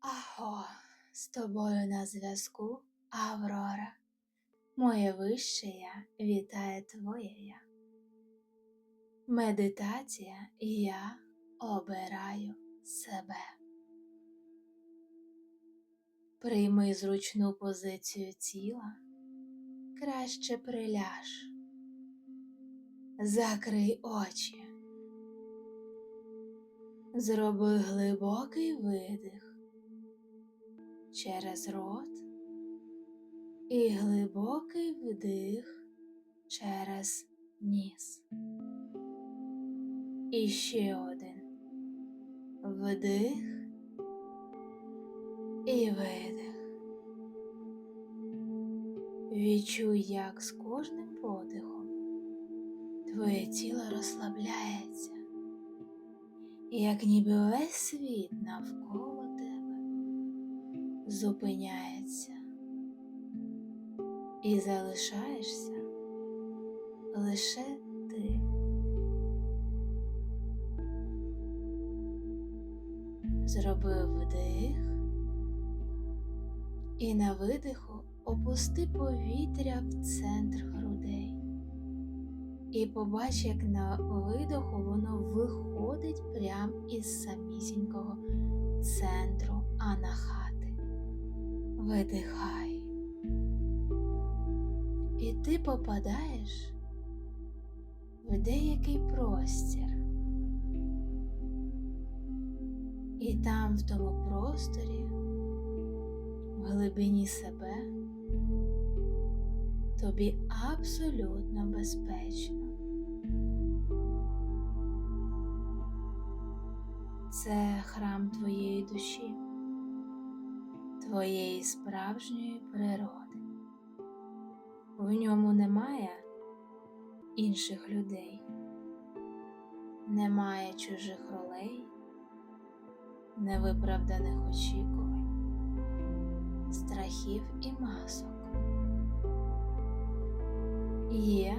Аго, з тобою на зв'язку Аврора. Моє вище я вітає твоє я. Медитація я обираю себе. Прийми зручну позицію тіла, краще приляж. Закрий очі. Зроби глибокий видих через рот і глибокий вдих через ніс. І ще один вдих і видих. Відчуй, як з кожним подихом твоє тіло розслабляється, як ніби весь світ навколо зупиняється і залишаєшся лише ти. Зробив вдих і на видиху опусти повітря в центр грудей. І побач, як на видоху воно виходить прямо із самісінького центру анахати. Видихай. І ти попадаєш в деякий простір. І там, в тому просторі, в глибині себе, тобі абсолютно безпечно. Це храм твоєї душі, твоєї справжньої природи. В ньому немає інших людей, немає чужих ролей, невиправданих очікувань, страхів і масок. Є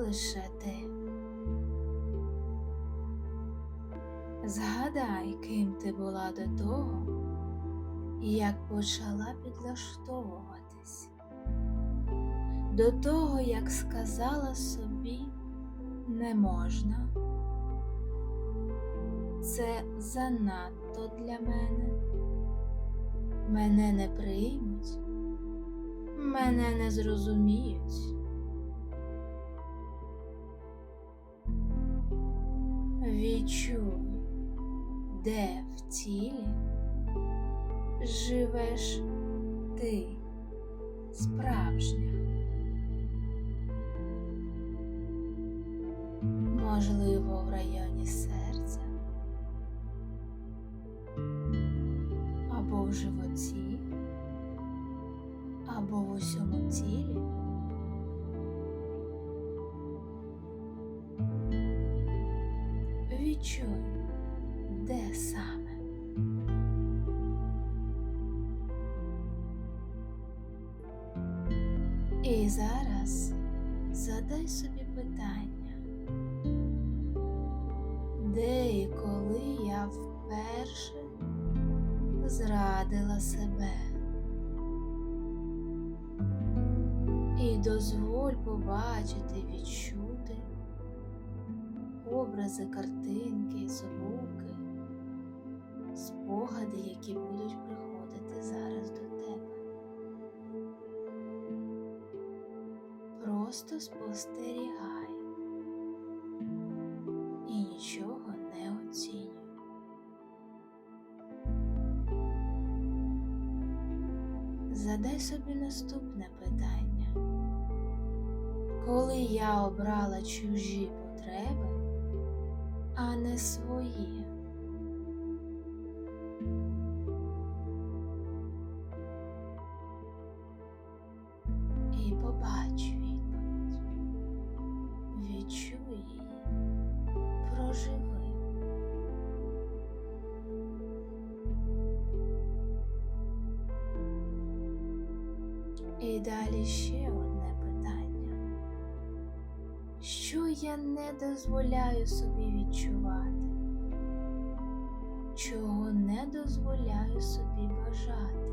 лише ти. Згадай, ким ти була до того, як почала підлаштовуватись, до того, як сказала собі не можна. Це занадто для мене. Мене не приймуть, мене не зрозуміють. Відчуй, де в тілі живеш ти справжня. Можливо, в районі серця І зараз задай собі питання, де і коли я вперше зрадила себе. І дозволь побачити, відчути образи, картинки, звуки, спогади, які будуть приходити зараз до тебе. Просто спостерігай і нічого не оцінюй. Задай собі наступне питання. Коли я обрала чужі потреби, а не свої. І далі ще одне питання, що я не дозволяю собі відчувати, чого не дозволяю собі бажати.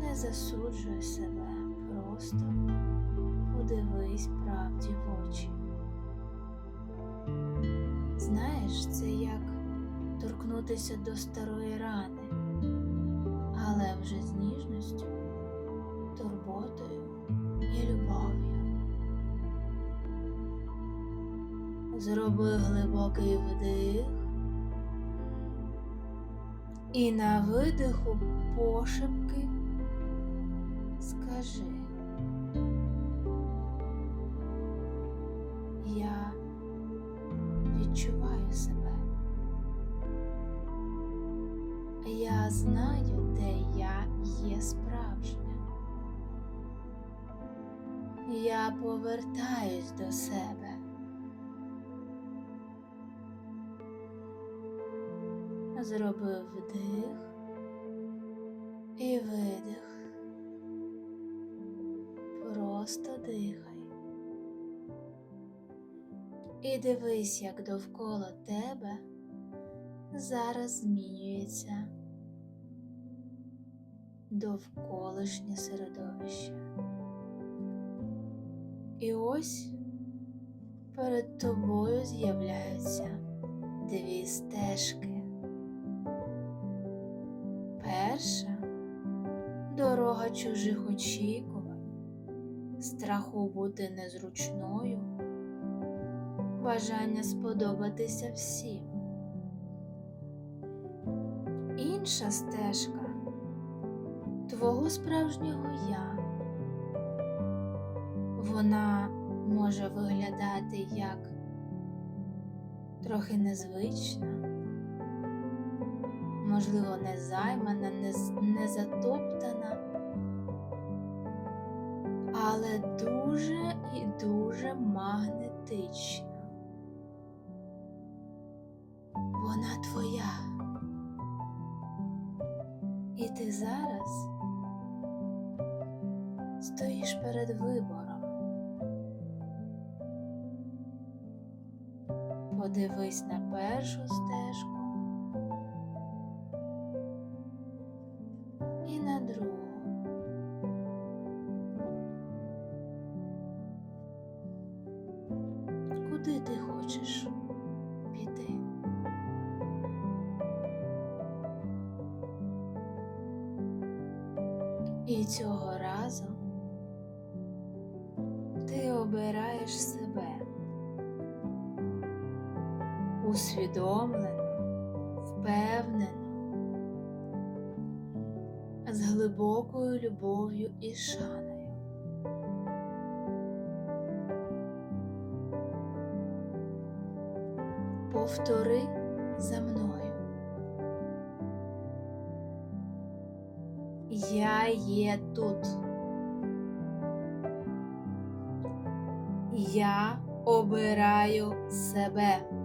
Не засуджуй себе, просто подивись правді в очі. Знаєш, це як торкнутися до старої рани, але вже з ніжністю, турботою і любов'ю. Зроби глибокий вдих і на видиху пошепки скажи. Я повертаюсь до себе. Зробив вдих і видих. Просто дихай. І дивись, як довкола тебе зараз змінюється довколишнє середовище. І ось перед тобою з'являються дві стежки. Перша дорога чужих очікувань, страху бути незручною, бажання сподобатися всім. Інша стежка твого справжнього я. Вона може виглядати як трохи незвична можливо, не займана, не, не затоптана, але дуже і дуже магнетична. Вона твоя. І ти зараз стоїш перед вибором. Подивись на першу стежку. і на другу. Куди ти хочеш піти? І цього разу ти обираєш себе усвідомлено, впевнено з глибокою любов'ю і шаною. Повтори за мною. Я є тут. Я обираю себе.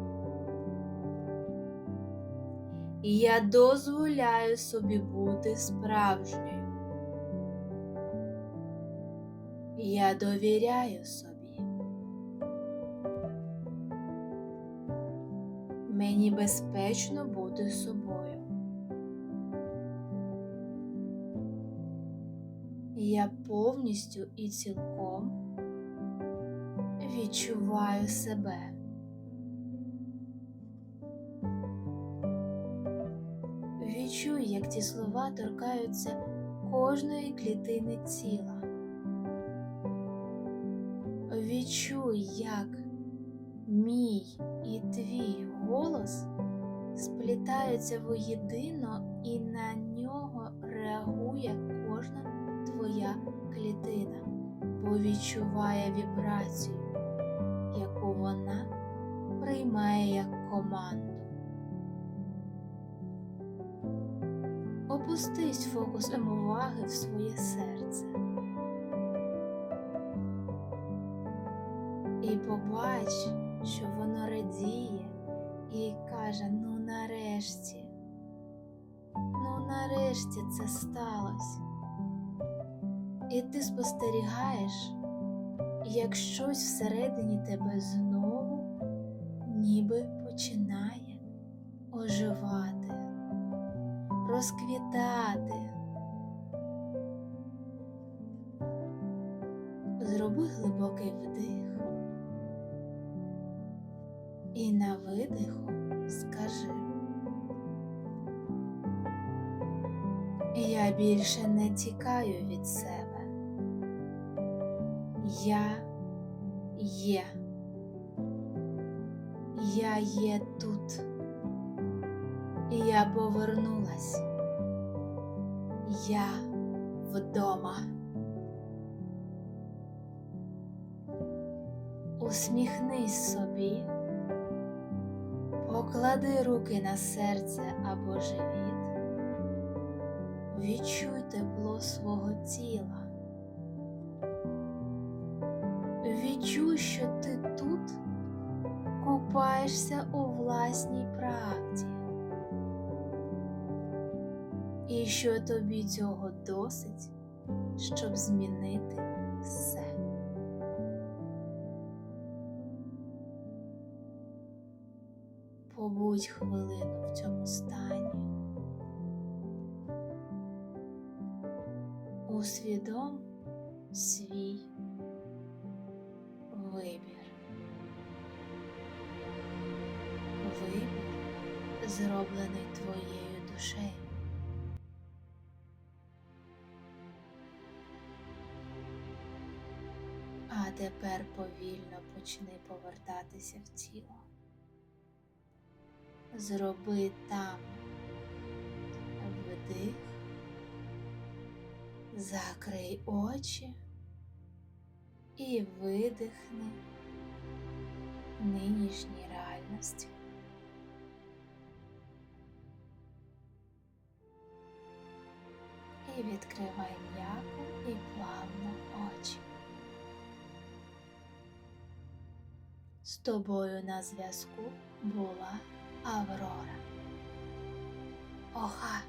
Я дозволяю собі бути справжньою. Я довіряю собі. Мені безпечно бути собою. Я повністю і цілком відчуваю себе. Відчуй, як ці слова торкаються кожної клітини тіла. Відчуй, як мій і твій голос сплітаються воєдино і на нього реагує кожна твоя клітина, бо відчуває вібрацію, яку вона приймає як команду. Опустись фокусом уваги в своє серце і побач, що воно радіє і каже: ну нарешті, ну нарешті це сталося. І ти спостерігаєш, як щось всередині тебе знову ніби починає оживати розквітати. Зроби глибокий вдих і на видиху скажи. Я більше не тікаю від себе. Я є. Я є тут. Я повернулась. Я вдома. Усміхнись собі, поклади руки на серце або живіт, відчуй тепло свого тіла. Відчуй, що ти тут купаєшся у власній правді, і що тобі цього досить, щоб змінити все. Побудь хвилину в цьому стані. Усвідом свій вибір. Вибір, зроблений твоєю душею. Тепер повільно почни повертатися в тіло. Зроби там вдих, закрий очі і видихни нинішній реальності. І відкривай м'яко і плавно очі. З тобою на зв'язку була Аврора. Оха!